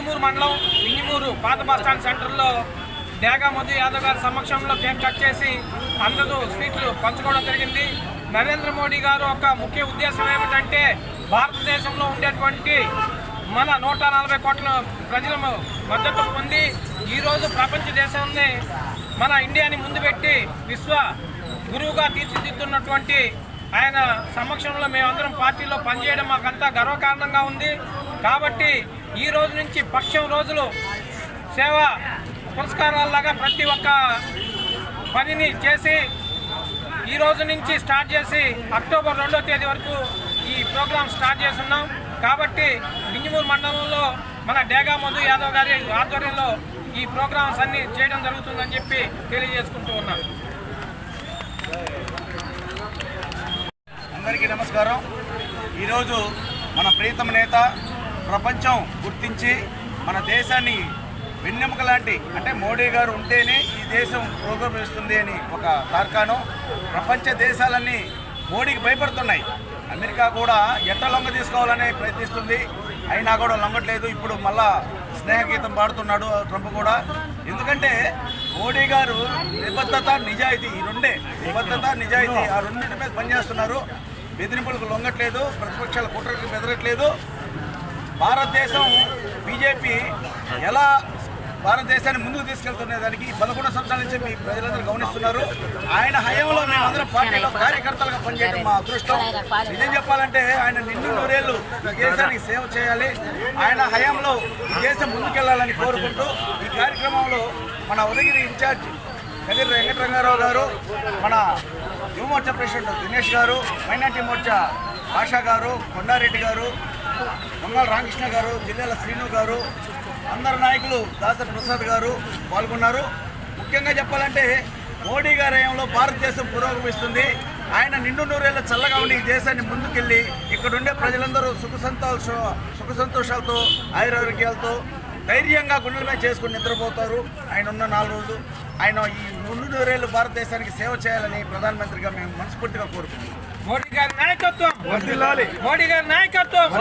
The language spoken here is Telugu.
వింజమూరు మండలం వింజమూరు పాత బస్టాండ్ సెంటర్లో డేగా మధు యాదవ్ గారి సమక్షంలో కేక్ కట్ చేసి అందరూ స్వీట్లు పంచుకోవడం జరిగింది. నరేంద్ర మోడీ గారు ఒక ముఖ్య ఉద్దేశం ఏమిటంటే భారతదేశంలో ఉండేటువంటి మన నూట నలభై కోట్ల ప్రజల మద్దతు పొంది ఈరోజు ప్రపంచ దేశాన్ని మన ఇండియాని ముందు పెట్టి విశ్వ గురువుగా తీర్చిదిద్దున్నటువంటి ఆయన సమక్షంలో మేమందరం పార్టీలో పనిచేయడం మాకంతా గర్వకారణంగా ఉంది. కాబట్టి ఈ రోజు నుంచి పక్షం రోజులు సేవ పురస్కారాల్లాగా ప్రతి ఒక్క పనిని చేసి ఈ రోజు నుంచి స్టార్ట్ చేసి అక్టోబర్ రెండో తేదీ వరకు ఈ ప్రోగ్రాం స్టార్ట్ చేస్తున్నాం. కాబట్టి బింజమూరు మండలంలో మన డేగా మధు యాదవ్ గారి ఆధ్వర్యంలో ఈ ప్రోగ్రామ్స్ అన్ని చేయడం జరుగుతుందని చెప్పి తెలియజేసుకుంటూ ఉన్నాం అందరికీ నమస్కారం. ఈరోజు మన ప్రీతమ నేత ప్రపంచం గుర్తించి మన దేశాన్ని వెన్నెముక లాంటి అంటే మోడీ గారు ఉంటేనే ఈ దేశం ప్రోగ్రమిస్తుంది అని ఒక తార్కాణం. ప్రపంచ దేశాలన్నీ మోడీకి భయపడుతున్నాయి. అమెరికా కూడా ఎట్ట లొంగ తీసుకోవాలని ప్రయత్నిస్తుంది. అయినా కూడా లొంగట్లేదు. ఇప్పుడు మళ్ళా స్నేహగీతం పాడుతున్నాడు ట్రంప్ కూడా. ఎందుకంటే మోడీ గారు నిబద్ధత నిజాయితీ ఈ రెండే. నిబద్ధత నిజాయితీ ఆ రెండింటి మీద పనిచేస్తున్నారు. బెదిరింపులకు లొంగట్లేదు. ప్రతిపక్షాల కుట్రలకు బెదరట్లేదు. భారతదేశం బీజేపీ ఎలా భారతదేశాన్ని ముందుకు తీసుకెళ్తున్న దానికి పదకొండు సంవత్సరాల నుంచి మీ ప్రజలందరూ గమనిస్తున్నారు. ఆయన హయాంలో మేమందరం పార్టీలో కార్యకర్తలుగా పనిచేయడం మా అదృష్టం. నిజం చెప్పాలంటే ఆయన నిండు నూరేళ్ళు ఈ దేశానికి సేవ చేయాలి. ఆయన హయాంలో ఈ దేశం ముందుకెళ్ళాలని కోరుకుంటూ ఈ కార్యక్రమంలో మన ఉదగిరి ఇన్ఛార్జ్ కదిరి వెంకటరంగారావు గారు మన యువ మోర్చా ప్రెసిడెంట్ దినేష్ గారు మైనార్టీ మోర్చా ఆశా గారు కొండారెడ్డి గారు మంగళ రామకృష్ణ గారు జిల్లాల శ్రీను గారు అందరు నాయకులు దాసరి ప్రసాద్ గారు పాల్గొన్నారు. ముఖ్యంగా చెప్పాలంటే మోడీ గారి హయాంలో భారతదేశం పురోగమిస్తుంది. ఆయన నిండు నూరేళ్ళ చల్లగా ఉండి ఈ దేశాన్ని ముందుకెళ్ళి ఇక్కడుండే ప్రజలందరూ సుఖ సంతోష సుఖ సంతోషాలతో ఆయురారోగ్యాలతో ధైర్యంగా గుండెల మీద చేసుకుని నిద్రపోతారు. ఆయన ఉన్న నాలుగు రోజులు. ఆయన ఈ నిండు నూరేళ్ళు భారతదేశానికి సేవ చేయాలని ప్రధానమంత్రిగా మేము మనస్ఫూర్తిగా కోరుకుంటున్నాం. మోడీ గారి నాయకత్వం. మోడీ గారి నాయకత్వం.